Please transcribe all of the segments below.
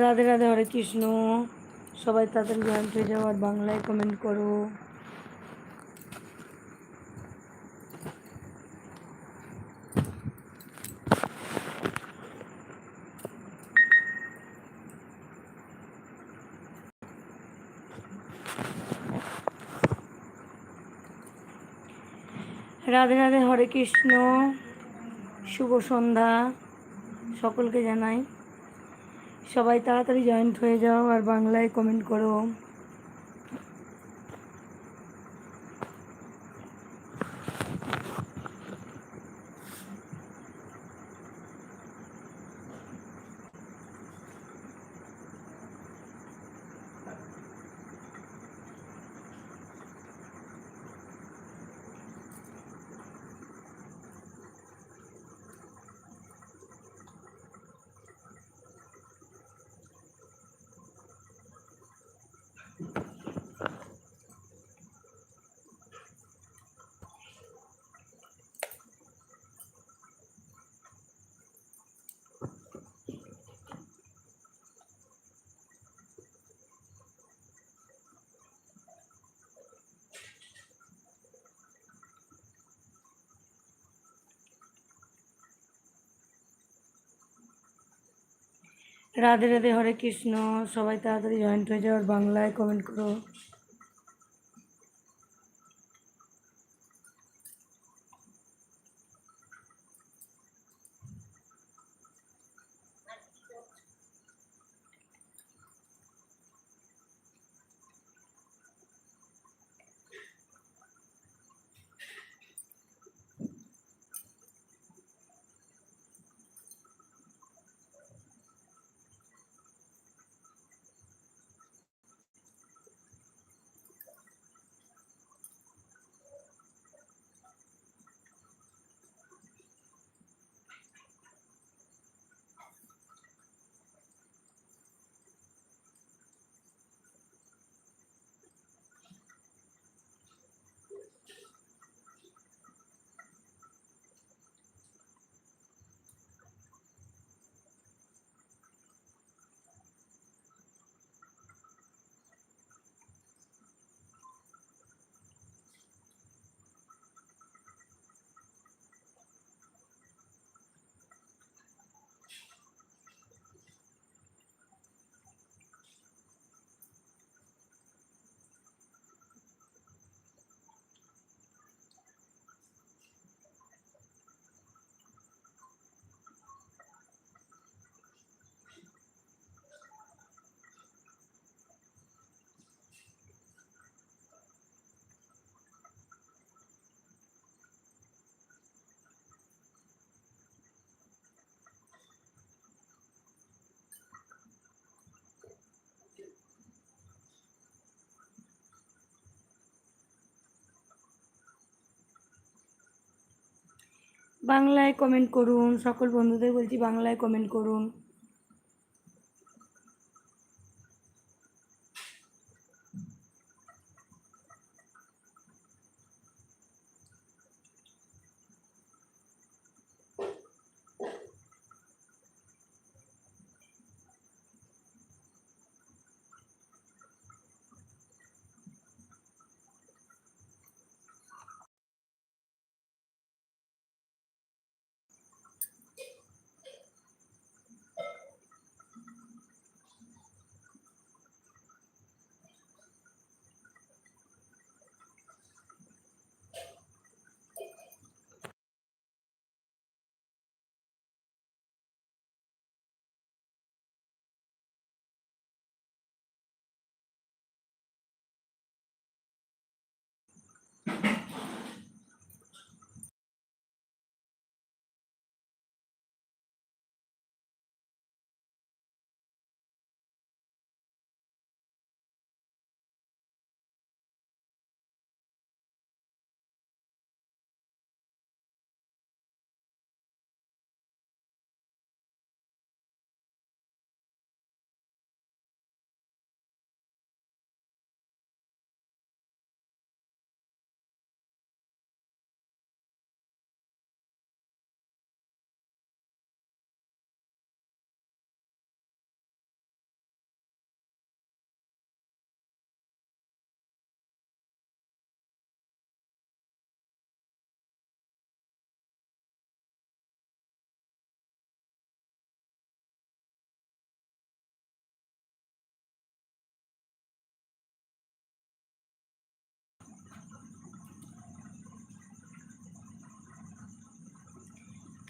রাধে রাধে হরে কৃষ্ণ। সবাই তাড়াতাড়ি জয়েন্ট হয়ে যাও আর বাংলায় কমেন্ট করো। রাধে রাধে হরে কৃষ্ণ। শুভ সন্ধ্যা। সকলকে জানাই সবাই তাড়াতাড়ি জয়েন্ট হয়ে যাও আর বাংলায় কমেন্ট করো। রাধে রাধে হরে কৃষ্ণ সবাই তাড়াতাড়ি জয়েন্ট হয়ে যাও বাংলায় কমেন্ট করো। বাংলায় কমেন্ট করুন সকল বন্ধুদের বলছি বাংলায় কমেন্ট করুন।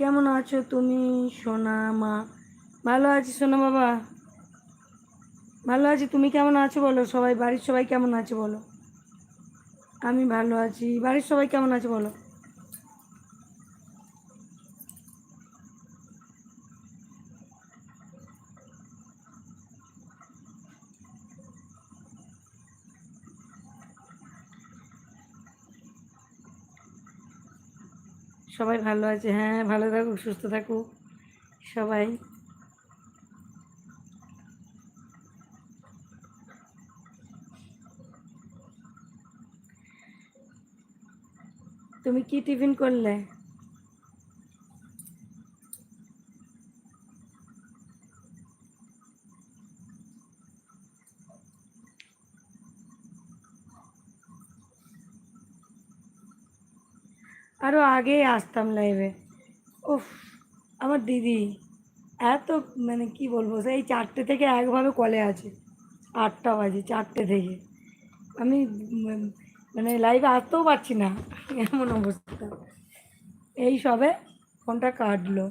কেমন আছো তুমি, সোনা মা? ভালো আছি সোনা বাবা। ভালো আছি, তুমি কেমন আছো বলো? সবাই, বাড়ির সবাই কেমন আছে বলো? আমি ভালো আছি। বাড়ির সবাই কেমন আছে বলো? সবাই ভালো আছে হ্যাঁ ভালো থাকুক সুস্থ থাকুক সবাই। তুমি কি টিফিন করলে? আরও আগেই আসতাম লাইভে উফ, আমার দিদি এত মানে কি বলব সে এই চারটে থেকে একভাবে কলে আছে। আটটা বাজে, চারটে থেকে। আমি মানে লাইভে আসতেও পারছি না, এমন অবস্থা। এই সবে ফোনটা কাটলো।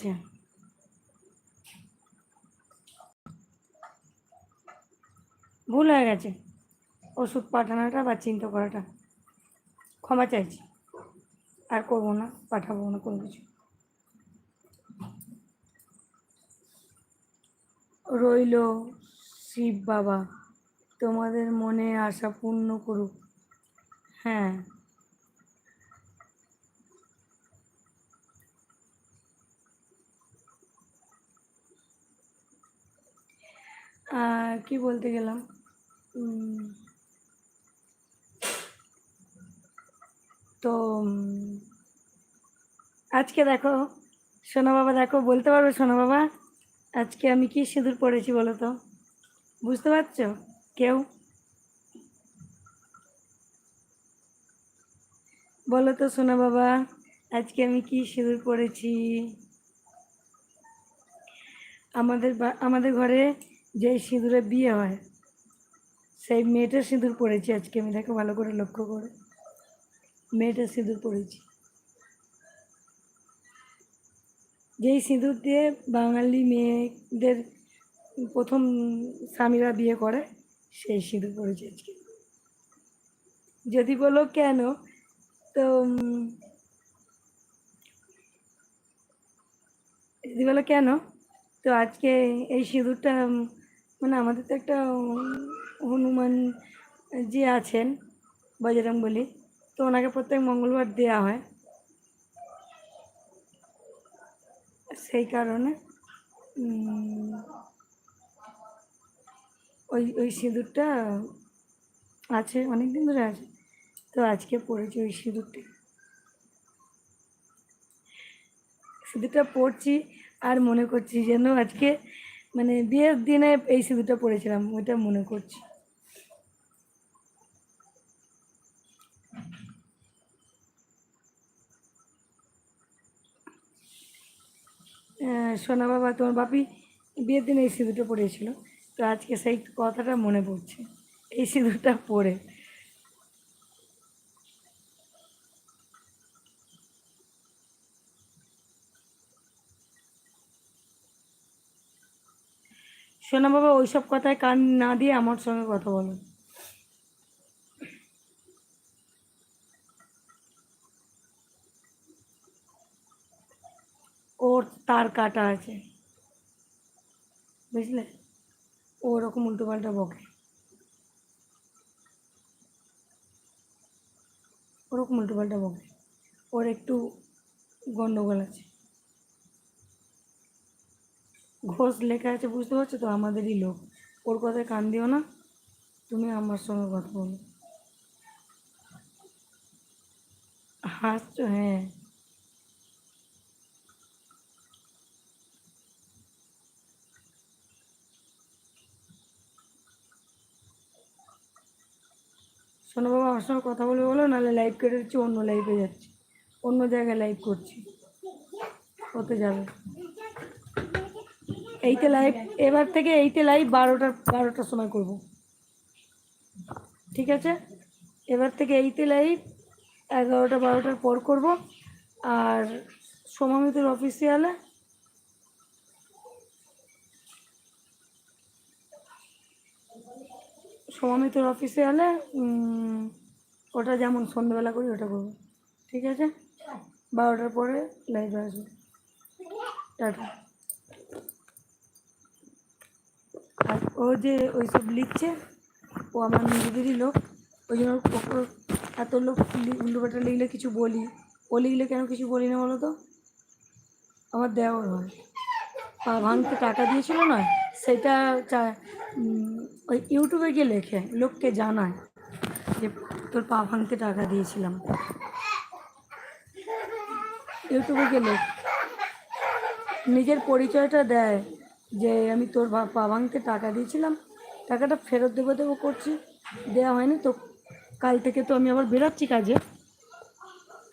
আচ্ছা ভুল হয়ে গেছে। ওষুধ পাঠানোটা বা চিন্তা করাটা। ক্ষমা চাইছি। আর করব না, পাঠাবো না কোনো কিছু। রইল শিব বাবা, তোমাদের মনে আশা পূর্ণ করুক। হ্যাঁ। কি বলতে গেলাম? তো আজকে দেখো, সোনা বাবা দেখো, বলতে পারবে সোনা বাবা? আজকে আমি কি সিঁদুর পরেছি বলো তো? বুঝতে পারছ? কেউ? বলো তো সোনা বাবা, আজকে আমি কি সিঁদুর পরেছি আমাদের আমাদের ঘরে যেই সিঁদুরে বিয়ে হয়, সেই মেয়েটার সিঁদুর পড়েছি আজকে, আমি তাকে ভালো করে লক্ষ্য করে। মেয়েটার সিঁদুর পড়েছি যেই সিঁদুর দিয়ে বাঙালি মেয়েদের প্রথম স্বামীরা বিয়ে করে, সেই সিঁদুর পড়েছি আজকে। যদি বলো কেন, তো যদি বলো কেন, তো আজকে এই সিঁদুরটা আমাদের তো একটা হনুমান যে আছেন, বজরং বলি, তো ওনাকে প্রত্যেক মঙ্গলবার দেওয়া হয়। সেই কারণে ওই ওই সিঁদুরটা আছে অনেক দিন ধরে আছে, তো আজকে পড়েছি ওই সিঁদুরটা। সিঁদুরটা পড়ছি আর মনে করছি যেন আজকে মানে বিয়ের দিনে এই সিঁদুরটা পড়েছিলাম, ওইটা মনে করছি। সোনা বাবা, তোমার বাপি বিয়ের দিনে এই সিঁদুরটা পড়েছিল। তো আজকে সেই কথাটা মনে পড়ছে, এই সিঁদুরটা পরে। সোনা বাবা ওইসব কথায় কান না দিয়ে আমার সঙ্গে কথা বলো। ওর তার কাটা আছে। বুঝলে? ওরকম উল্টো পাল্টা বকে। ওরকম উল্টো পাল্টা বকে। ওর একটু গন্ডগোল আছে। ঘোষ লেখা আছে, বুঝতে পারছ তো? আমাদেরই লোক। ওর কথায় কান দিও না। তুমি আমার সঙ্গে কথা বলো। হাসছো হ্যাঁ। শোনো বাবা, আমার সঙ্গে কথা বলে বলো, নাহলে লাইভ কেটে দিচ্ছি, অন্য লাইভে যাচ্ছি। অন্য জায়গায় লাইভ করছি। হতে যাবে। এইতে লাইভ এবার থেকে এইতে লাইভ বারোটার বারোটার সময় করব। ঠিক আছে? এবার থেকে এইতে লাইভ এগারোটা, বারোটার পর করব। আর সোমামিতের অফিসিয়ালে সোমামিতের অফিসে ওটা যেমন সন্ধ্যেবেলা করি ওটা করব। ঠিক আছে? বারোটার পরে লাইভে আসব। টাটা। আর ও যে ওইসব লিখছে, ও আমার নিজেদেরই লোক। ওই জন্য এত লোক উল্টোপাটা লিখলে কিছু বলি। ও লিখলে কেন কিছু বলি না বলো তো? আমার দেওয়ার হয়। পা ভাঙতে টাকা দিয়েছিল না, সেটা ওই ইউটিউবে গিয়ে লেখে, লোককে জানায় যে তোর পা ভাঙতে টাকা দিয়েছিলাম। ইউটিউবে গিয়ে লেখ নিজের পরিচয়টা দেয়। যে আমি তোর পা টাকা দিয়েছিলাম, টাকাটা ফেরত দেবো দেবো করছি দেওয়া হয়নি তো কাল থেকে তো আমি আবার বেরোচ্ছি কাজে,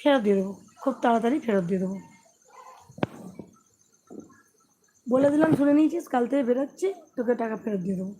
ফেরত দিয়ে দেবো, খুব তাড়াতাড়ি ফেরত দিয়ে দেবো। বলে দিলাম, শুনে নিয়েছিস, কাল থেকে বেরোচ্ছি, তোকে টাকা ফেরত দিয়ে দেবো।